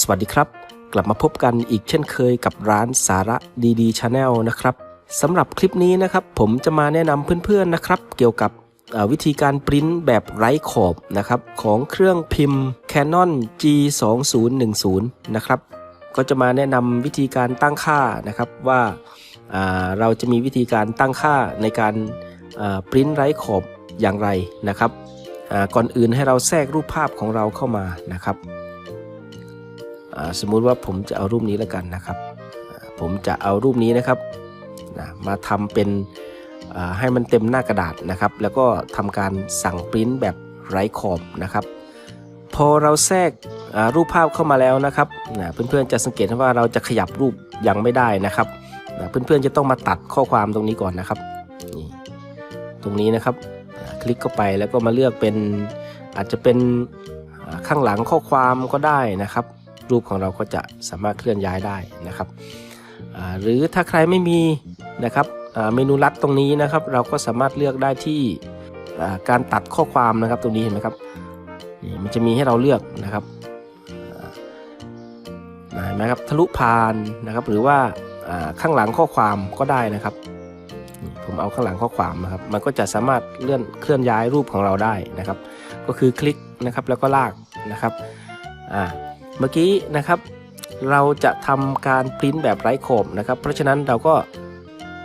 สวัสดีครับ กลับมาพบกันอีกเช่นเคยกับร้านสาระดีๆชาแนลนะครับสำหรับคลิปนี้นะครับผมจะมาแนะนำเพื่อนๆนะครับ เกี่ยวกับวิธีการปริ้นแบบไร้ขอบนะครับของเครื่องพิมพ์ Canon G2010 นะครับก็จะมาแนะนำวิธีการตั้งค่านะครับว่าเราจะมีวิธีการตั้งค่าในการปริ้นไร้ขอบอย่างไรนะครับก่อนอื่นให้เราแทรกรูปภาพของเราเข้ามานะครับ สมมุติว่าผมจะเอารูปนี้แล้วกันนะครับ ผมจะเอารูปนี้นะครับนะมาทำเป็นให้มันเต็มหน้ากระดาษนะครับ แล้วก็ทำการสั่งปริ้นแบบไร้ขอบนะครับพอเราแทรกรูปภาพเข้ามาแล้วนะครับนะเพื่อนๆจะสังเกตว่าเราจะขยับรูปยังไม่ได้นะครับนะเพื่อนๆจะต้องมาตัดข้อความตรงนี้ก่อนนะครับนี่ตรงนี้นะครับคลิกเข้าไปแล้วก็มาเลือกเป็นอาจจะเป็นข้างหลังข้อความก็ได้นะครับ รูปของเราก็จะสามารถเคลื่อนย้ายได้นะครับ หรือถ้าใครไม่มีนะครับเมนูลัดตรงนี้นะครับ เราก็สามารถเลือกได้ที่การตัดข้อความนะครับตรงนี้เห็นไหมครับนี่มันจะมีให้เราเลือกนะครับเห็นไหมครับทะลุผ่านนะครับหรือว่าข้างหลังข้อความก็ได้นะครับผมเอาข้างหลังข้อความนะครับ มันก็จะสามารถเลื่อนเคลื่อนย้ายรูปของเราได้นะครับ ก็คือคลิกนะครับแล้วก็ลากนะครับอ่า เมื่อกี้นะครับ เราจะทำการปริ้นแบบไร้ขอบนะครับ เพราะฉะนั้นเราก็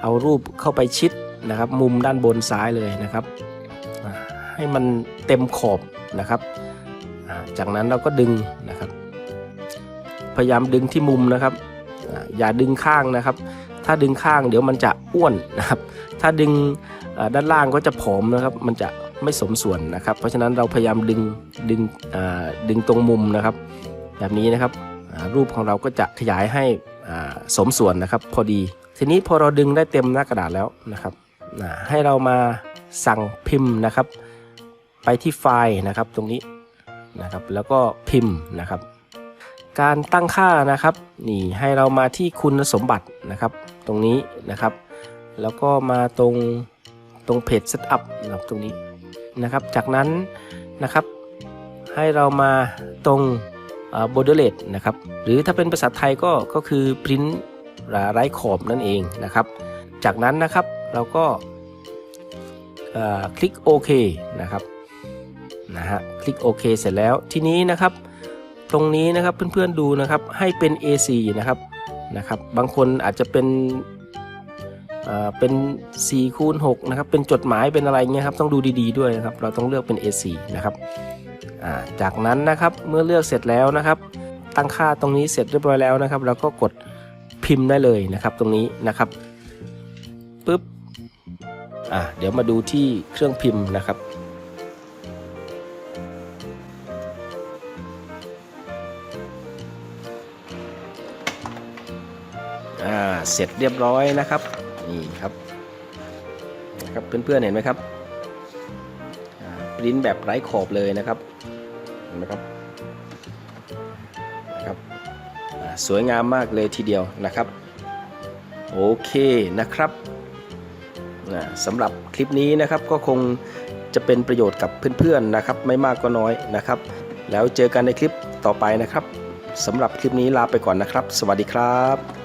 เอารูปเข้าไปชิดนะครับ มุมด้านบนซ้ายเลยนะครับ ให้มันเต็มขอบนะครับจากนั้นเราก็ดึงนะครับ พยายามดึงที่มุมนะครับ อย่าดึงข้างนะครับ ถ้าดึงข้างเดี๋ยวมันจะอ้วนนะครับ ถ้าดึงด้านล่างก็จะผอมนะครับ มันจะไม่สมส่วนนะครับ เพราะฉะนั้นเราพยายามดึงดึงดึงตรงมุมนะครับ แบบนี้นะครับรูปของเราก็จะขยายให้สมส่วนนะครับ พอดี ทีนี้พอเราดึงได้เต็มหน้ากระดาษแล้วนะครับให้เรามาสั่งพิมพ์นะครับ ไปที่ไฟล์นะครับตรงนี้นะครับ แล้วก็พิมพ์นะครับ การตั้งค่านะครับนี่ให้เรามาที่คุณสมบัตินะครับ ตรงนี้นะครับ แล้วก็มาตรงตรงเพจ Setup นะครับตรงนี้นะครับ จากนั้นนะครับ ให้เรามาตรง บอร์เดอร์เลนะครับหรือถ้าเป็นภาษาไทยก็ก็คือ print ไร้ขอบนั่นเองนะครับ จากนั้นนะครับเราก็คลิกโอเคนะครับนะฮะคลิกโอเคเสร็จแล้วทีนี้นะครับ ตรงนี้นะครับเพื่อนๆดูนะครับให้เป็น A4 นะครับนะครับบางคนอาจจะเป็นเป็น4คูณ6นะครับเป็นจดหมายเป็นอะไรเงี้ยครับต้องดูดีๆด้วยนะครับเราต้องเลือกเป็น A4 นะครับ จากนั้นนะครับเมื่อเลือกเสร็จแล้วนะครับ ตั้งค่าตรงนี้เสร็จเรียบร้อยแล้วนะครับเราก็กดพิมพ์ได้เลยนะครับตรงนี้นะครับปุ๊บอ่าเดี๋ยวมาดูที่เครื่องพิมพ์นะครับอ่าเสร็จเรียบร้อยนะครับนี่ครับนะครับเพื่อนๆเห็นไหมครับ ปริ้นแบบไร้ขอบเลยนะครับเห็นไหมครับนะครับสวยงามมากเลยทีเดียวนะครับ โอเคนะครับสำหรับคลิปนี้นะครับก็คงจะเป็นประโยชน์กับเพื่อนๆนะครับ ไม่มากก็น้อยนะครับ แล้วเจอกันในคลิปต่อไปนะครับสำหรับคลิปนี้ลาไปก่อนนะครับ สวัสดีครับ